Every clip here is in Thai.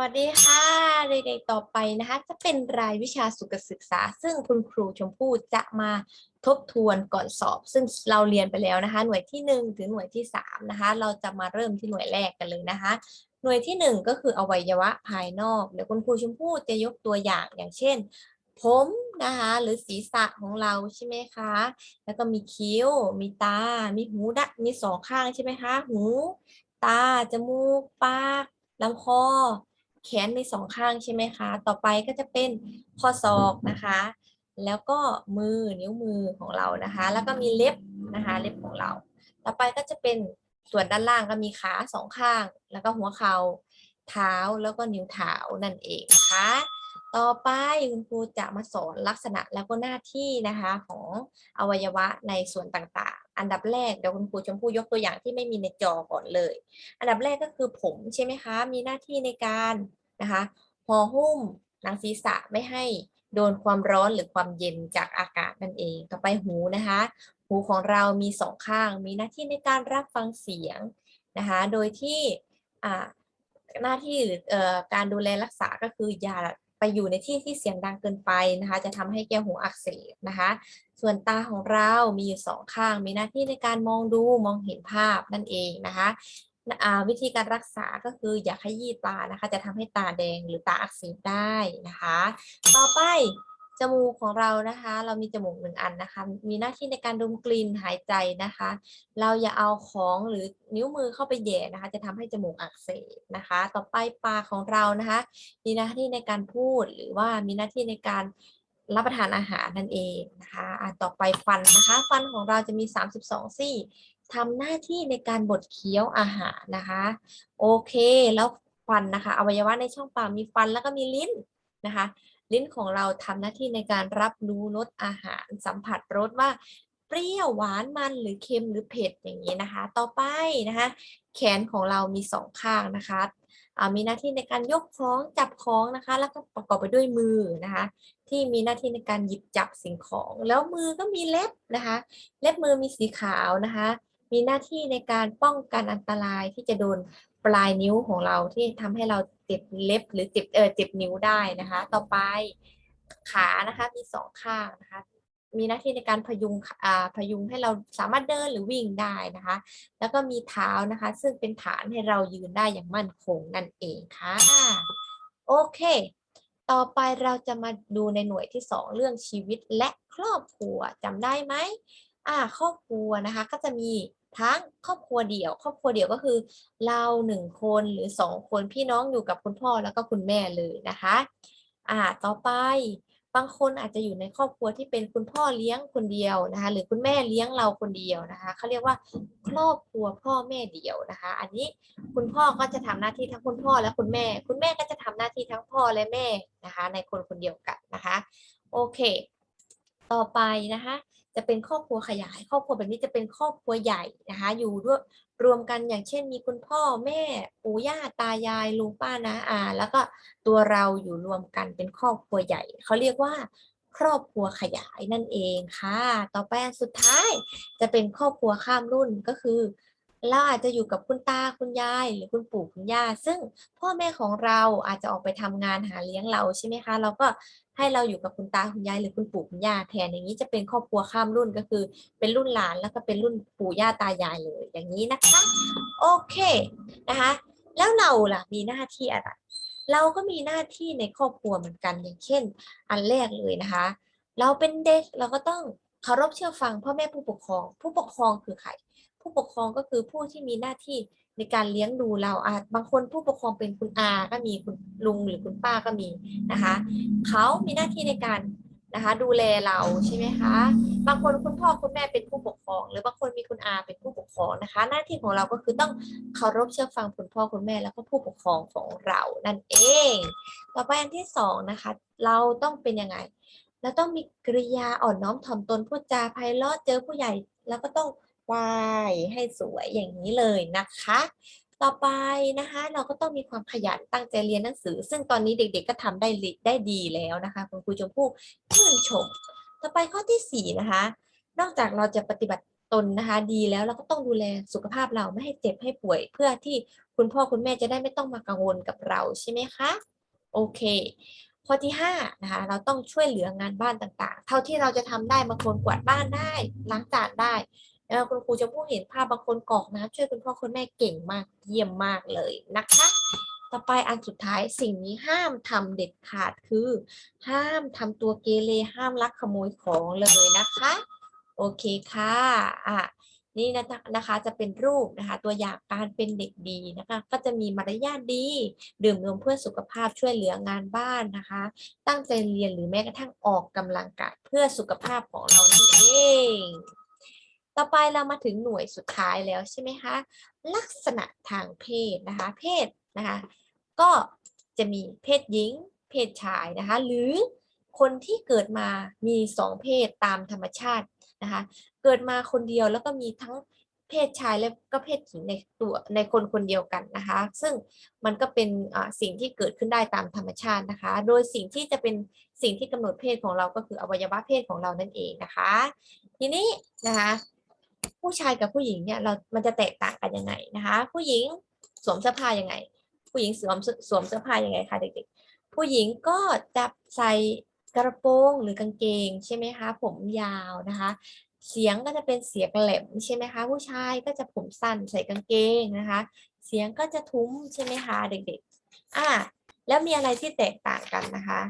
วัสดีค่ะเด็กๆต่อไปนะคะ จะเป็นรายวิชาสุขศึกษา ซึ่งคุณครูชมพู่จะมาทบทวนก่อนสอบ ซึ่งเราเรียนไปแล้วนะคะ หน่วยที่หนึ่งถึงหน่วยที่สามนะคะ เราจะมาเริ่มที่หน่วยแรกกันเลยนะคะ หน่วยที่หนึ่งก็คืออวัยวะภายนอก เดี๋ยวคุณครูชมพู่จะยกตัวอย่างอย่างเช่น ผมนะคะ หรือศีรษะของเราใช่ไหมคะ แล้วก็มีคิ้ว มีตา มีหูดะมีสองข้างใช่ไหมคะ หู ตา จมูก ปากลำคอ แขนมีสองข้างใช่ไหมคะ ต่อไปก็จะเป็นข้อศอกนะคะ แล้วก็มือนิ้วมือของเรานะคะ แล้วก็มีเล็บนะคะเล็บของเรา ต่อไปก็จะเป็นส่วนด้านล่างก็มีขาสองข้าง แล้วก็หัวเข่าเท้าแล้วก็นิ้วเท้านั่นเองนะคะ ต่อไปคุณครูจะมาสอนลักษณะแล้วก็หน้าที่นะคะของอวัยวะในส่วนต่างๆ อันดับแรกเดี๋ยวคุณครูชมพู่ยกตัวอย่างที่ไม่มีในจอก่อนเลย อันดับแรกก็คือผมใช่ไหมคะ มีหน้าที่ในการนะคะห่อหุ้มหนังศีรษะไม่ให้โดนความร้อนหรือความเย็นจากอากาศนั่นเอง ต่อไปหูนะคะ หูของเรามีสองข้าง มีหน้าที่ในการรับฟังเสียงนะคะ โดยที่อ่าหน้าที่หรือเอ่อการดูแลรักษาก็คืออย่า ไปอยู่ในที่ที่เสียงดังเกินไปนะคะ จะทำให้แก้วหูอักเสบนะคะ ส่วนตาของเรามีอยู่สองข้าง มีหน้าที่ในการมองดูมองเห็นภาพนั่นเองนะคะวิธีการรักษาก็คืออย่าขยี้ตานะคะ จะทำให้ตาแดงหรือตาอักเสบได้นะคะ ต่อไป จมูกของเรานะคะ เรามีจมูกหนึ่งอันนะคะ มีหน้าที่ในการดมกลิ่นหายใจนะคะ เราอย่าเอาของหรือนิ้วมือเข้าไปแย่นะคะ จะทำให้จมูกอักเสบนะคะ ต่อไปปากของเรานะคะ มีหน้าที่ในการพูดหรือว่ามีหน้าที่ในการรับประทานอาหารนั่นเองนะคะอะต่อไปฟันนะคะ ฟันของเราจะมี 32 ซี่ทำหน้าที่ในการบดเคี้ยวอาหารนะคะ โอเค แล้วฟันนะคะ อวัยวะในช่องปากมีฟันแล้วก็มีลิ้นนะคะ ลิ้นของเราทำหน้าที่ในการรับรู้รสอาหาร สัมผัสรสว่าเปรี้ยวหวานมันหรือเค็มหรือเผ็ดอย่างนี้นะคะ ต่อไปนะคะ แขนของเรามีสองข้างนะคะมีหน้าที่ในการยกของจับของนะคะ แล้วก็ประกอบไปด้วยมือนะคะ ที่มีหน้าที่ในการหยิบจับสิ่งของ แล้วมือก็มีเล็บนะคะ เล็บมือมีสีขาวนะคะ มีหน้าที่ในการป้องกันอันตรายที่จะโดนปลายนิ้วของเราที่ทำให้เรา เจ็บเล็บหรือเจ็บเออเจ็บนิ้วได้นะคะ ต่อไปขานะคะมีสองข้างนะคะมีหน้าที่ในการพยุงอ่าพยุงให้เราสามารถเดินหรือวิ่งได้นะคะ แล้วก็มีเท้านะคะ ซึ่งเป็นฐานให้เรายืนได้อย่างมั่นคงนั่นเองค่ะ โอเค ต่อไปเราจะมาดูในหน่วยที่สองเรื่องชีวิตและครอบครัวจำได้ไหม อ่าครอบครัวนะคะก็จะมีทั้งครอบครัวเดี่ยว ครอบครัวเดี่ยวก็คือ เราหนึ่งคนหรือสองคนพี่น้องอยู่กับคุณพ่อแล้วก็คุณแม่เลยนะคะอ่าต่อไปบางคนอาจจะอยู่ในครอบครัวที่เป็นคุณพ่อเลี้ยงคนเดียวนะคะ หรือคุณแม่เลี้ยงเราคนเดียวนะคะเขาเรียกว่าครอบครัวพ่อแม่เดี่ยวนะคะ อันนี้คุณพ่อก็จะทำหน้าที่ทั้งคุณพ่อและคุณแม่ คุณแม่ก็จะทำหน้าที่ทั้งพ่อและแม่นะคะ ในคนคนเดียวกันนะคะ โอเค ต่อไปนะคะ จะเป็นครอบครัวขยาย ครอบครัวแบบนี้จะเป็นครอบครัวใหญ่นะคะ อยู่ด้วยรวมกันอย่างเช่น มีคุณพ่อแม่ปู่ย่าตายายลุงป้าน้าอาแล้วก็ตัวเราอยู่รวมกันเป็นครอบครัวใหญ่เขาเรียกว่า ครอบครัวขยายนั่นเองค่ะ ต่อไปอันสุดท้ายจะเป็นครอบครัวข้ามรุ่นก็คือ เราอาจจะอยู่กับคุณตาคุณยายหรือคุณปู่คุณย่า ซึ่งพ่อแม่ของเราอาจจะออกไปทำงานหาเลี้ยงเราใช่ไหมคะ เราก็ให้เราอยู่กับคุณตาคุณยายหรือคุณปู่คุณย่าแทนอย่างนี้จะเป็นครอบครัวข้ามรุ่นก็คือ เป็นรุ่นหลานแล้วก็เป็นรุ่นปู่ย่าตายายเลยอย่างนี้นะคะโอเคนะคะแล้วเราล่ะมีหน้าที่อะไร เราก็มีหน้าที่ในครอบครัวเหมือนกันอย่างเช่น อันแรกเลยนะคะ เราเป็นเด็กเราก็ต้องเคารพเชื่อฟังพ่อแม่ผู้ปกครอง ผู้ปกครองคือใคร ผู้ปกครองก็คือผู้ที่มีหน้าที่ในการเลี้ยงดูเราอาจบางคนผู้ปกครองเป็นคุณอาก็มีคุณลุงหรือคุณป้าก็มีนะคะเขามีหน้าที่ในการนะคะดูแลเราใช่ไหมคะบางคนคุณพ่อคุณแม่เป็นผู้ปกครอง หรือบางคนมีคุณอาเป็นผู้ปกครองนะคะ หน้าที่ของเราก็คือต้องเคารพเชื่อฟังคุณพ่อคุณแม่แล้วก็ผู้ปกครองของเรานั่นเอง ต่อไปอันที่สองนะคะ เราต้องเป็นยังไงเราต้องมีกริยาอ่อนน้อมถ่อมตนพูดจาไพเราะเจอผู้ใหญ่แล้วก็ต้อง ไหว้ให้สวยอย่างนี้เลยนะคะ ต่อไปนะคะ เราก็ต้องมีความขยันตั้งใจเรียนหนังสือ ซึ่งตอนนี้เด็กๆ ก็ทำได้ลิได้ดีแล้วนะคะ คุณครูชมพู่ชื่นชม ต่อไปข้อที่สี่นะคะ นอกจากเราจะปฏิบัติตนนะคะดีแล้วเราก็ต้องดูแลสุขภาพเราไม่ให้เจ็บให้ป่วย เพื่อที่คุณพ่อคุณแม่จะได้ไม่ต้องมากังวลกับเราใช่ไหมคะโอเคข้อที่ห้านะคะเราต้องช่วยเหลืองานบ้านต่างๆ เท่าที่เราจะทำได้บางคนกวาดบ้านได้ล้างจานได้ คุณครูจะพูดเห็นภาพบางคนกรอกน้ำช่วยคุณพ่อคุณแม่เก่งมากเยี่ยมมากเลยนะคะ ต่อไปอันสุดท้ายสิ่งนี้ห้ามทำเด็ดขาดคือ ห้ามทำตัวเกเรห้ามลักขโมยของเลยนะคะ โอเคค่ะอะนี่นะนะคะจะเป็นรูปนะคะ ตัวอย่างการเป็นเด็กดีนะคะ ก็จะมีมารยาทดี ดื่มนมเพื่อสุขภาพช่วยเหลืองานบ้านนะคะ ตั้งใจเรียนหรือแม้กระทั่งออกกำลังกายเพื่อสุขภาพของเรานั่นเอง ต่อไปเรามาถึงหน่วยสุดท้ายแล้วใช่ไหมคะลักษณะทางเพศนะคะ เพศนะคะ ก็จะมีเพศหญิง เพศชายนะคะ หรือคนที่เกิดมามีสองเพศตามธรรมชาตินะคะ เกิดมาคนเดียวแล้วก็มีทั้งเพศชายและก็เพศหญิงในตัวในคนคนเดียวกันนะคะ ซึ่งมันก็เป็นอ่าสิ่งที่เกิดขึ้นได้ตามธรรมชาตินะคะ โดยสิ่งที่จะเป็นสิ่งที่กำหนดเพศของเราก็คืออวัยวะเพศของเรานั่นเองนะคะ ทีนี้นะคะ ผู้ชายกับผู้หญิงเนี่ยเรา มันจะแตกต่างกันยังไงนะคะ ผู้หญิงสวมเสื้อผ้ายังไง ผู้หญิงสวมสวมเสื้อผ้ายังไงคะเด็กๆ ผู้หญิงก็จะใส่กระโปรงหรือกางเกงใช่ไหมคะ ผมยาวนะคะ เสียงก็จะเป็นเสียงแหลมใช่ไหมคะ ผู้ชายก็จะผมสั้นใส่กางเกงนะคะ เสียงก็จะทุ้มใช่ไหมคะเด็กๆ อ่าแล้วมีอะไรที่แตกต่างกันนะคะ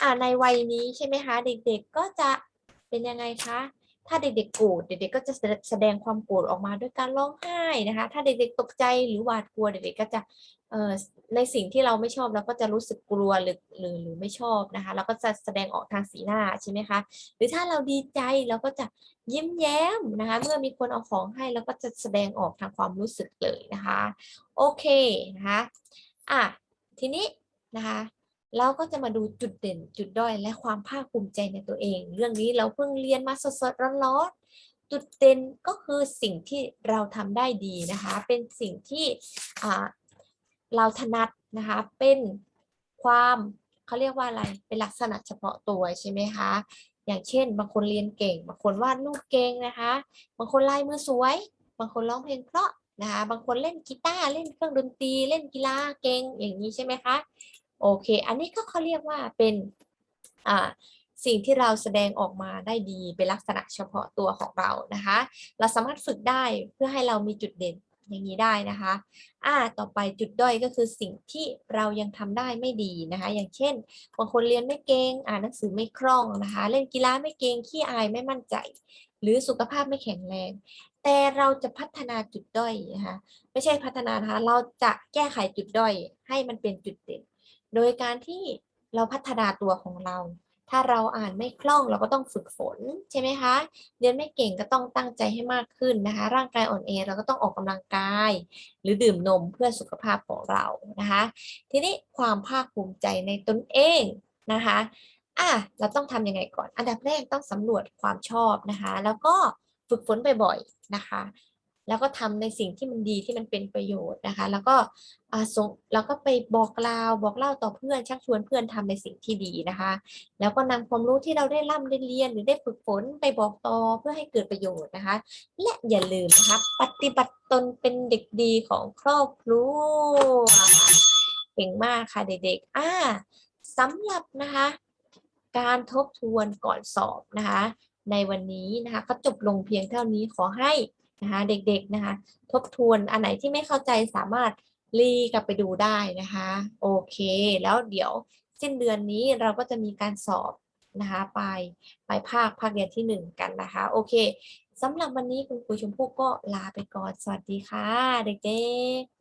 อ่าในวัยนี้ใช่ไหมคะ เด็กๆก็จะเป็นยังไงคะ ถ้าเด็กๆโกรธเด็กๆก็จะแสดงความโกรธออกมาด้วยการร้องไห้นะคะ ถ้าเด็กๆตกใจหรือหวาดกลัวเด็กๆก็จะเอ่อในสิ่งที่เราไม่ชอบเราก็จะรู้สึกกลัวหรือหรือหรือไม่ชอบนะคะเราก็จะแสดงออกทางสีหน้าใช่ไหมคะหรือถ้าเราดีใจเราก็จะยิ้มแย้มนะคะเมื่อมีคนเอาของให้เราก็จะแสดงออกทางความรู้สึกเลยนะคะโอเคนะคะอะทีนี้นะคะ เราก็จะมาดูจุดเด่นจุดด้อยและความภาคภูมิใจในตัวเอง เรื่องนี้เราเพิ่งเรียนมาสดๆร้อนๆจุดเด่นก็คือสิ่งที่เราทำได้ดีนะคะ เป็นสิ่งที่เราถนัดนะคะ เป็นความเขาเรียกว่าอะไร เป็นลักษณะเฉพาะตัวใช่ไหมคะ อย่างเช่น บางคนเรียนเก่ง บางคนวาดรูปเก่งนะคะ บางคนลายมือสวย บางคนร้องเพลงเพราะนะคะ บางคนเล่นกีตาร์ เล่นเครื่องดนตรี เล่นกีฬาเก่งอย่างนี้ใช่ไหมคะ โอเค อันนี้ก็เขาเรียกว่าเป็นอ่าสิ่งที่เราแสดงออกมาได้ดีเป็นลักษณะเฉพาะตัวของเรานะคะ เราสามารถฝึกได้เพื่อให้เรามีจุดเด่นอย่างนี้ได้นะคะอ่าต่อไปจุดด้อยก็คือสิ่งที่เรายังทำได้ไม่ดีนะคะ อย่างเช่น บางคนเรียนไม่เก่ง อ่านหนังสือไม่คล่องนะคะ เล่นกีฬาไม่เก่ง ขี้อายไม่มั่นใจ หรือสุขภาพไม่แข็งแรง แต่เราจะพัฒนาจุดด้อยนะคะ ไม่ใช่พัฒนานะคะ เราจะแก้ไขจุดด้อยให้มันเป็นจุดเด่น โดยการที่เราพัฒนาตัวของเรา ถ้าเราอ่านไม่คล่องเราก็ต้องฝึกฝนใช่ไหมคะ เรียนไม่เก่งก็ต้องตั้งใจให้มากขึ้นนะคะ ร่างกายอ่อนแอเราก็ต้องออกกำลังกาย หรือดื่มนมเพื่อสุขภาพของเรานะคะ ทีนี้ความภาคภูมิใจในตนเองนะคะอะเราต้องทำยังไงก่อน อันดับแรกต้องสำรวจความชอบนะคะ แล้วก็ฝึกฝนบ่อยๆนะคะ แล้วก็ทำในสิ่งที่มันดีที่มันเป็นประโยชน์นะคะ แล้วก็อ่าส่งแล้วก็ไปบอกกล่าวบอกเล่าต่อเพื่อนชักชวนเพื่อนทำในสิ่งที่ดีนะคะ แล้วก็นำความรู้ที่เราได้ร่ำได้เรียนหรือได้ฝึกฝนไปบอกต่อเพื่อให้เกิดประโยชน์นะคะ และอย่าลืมนะคะปฏิบัติตนเป็นเด็กดีของครอบครัวเก่งมากค่ะเด็กๆอ่าสำหรับนะคะการทบทวนก่อนสอบนะคะ ในวันนี้นะคะก็จบลงเพียงเท่านี้ขอให้ นะคะเด็กๆนะคะทบทวนอันไหนที่ไม่เข้าใจสามารถรีกลับไปดูได้นะคะโอเค แล้วเดี๋ยวสิ้นเดือนนี้เราก็จะมีการสอบนะคะไปไปภาคภาคเรียนที่หนึ่งกันนะคะ โอเคสำหรับวันนี้คุณครูชมพู่ก็ลาไปก่อน สวัสดีค่ะ เด็กๆ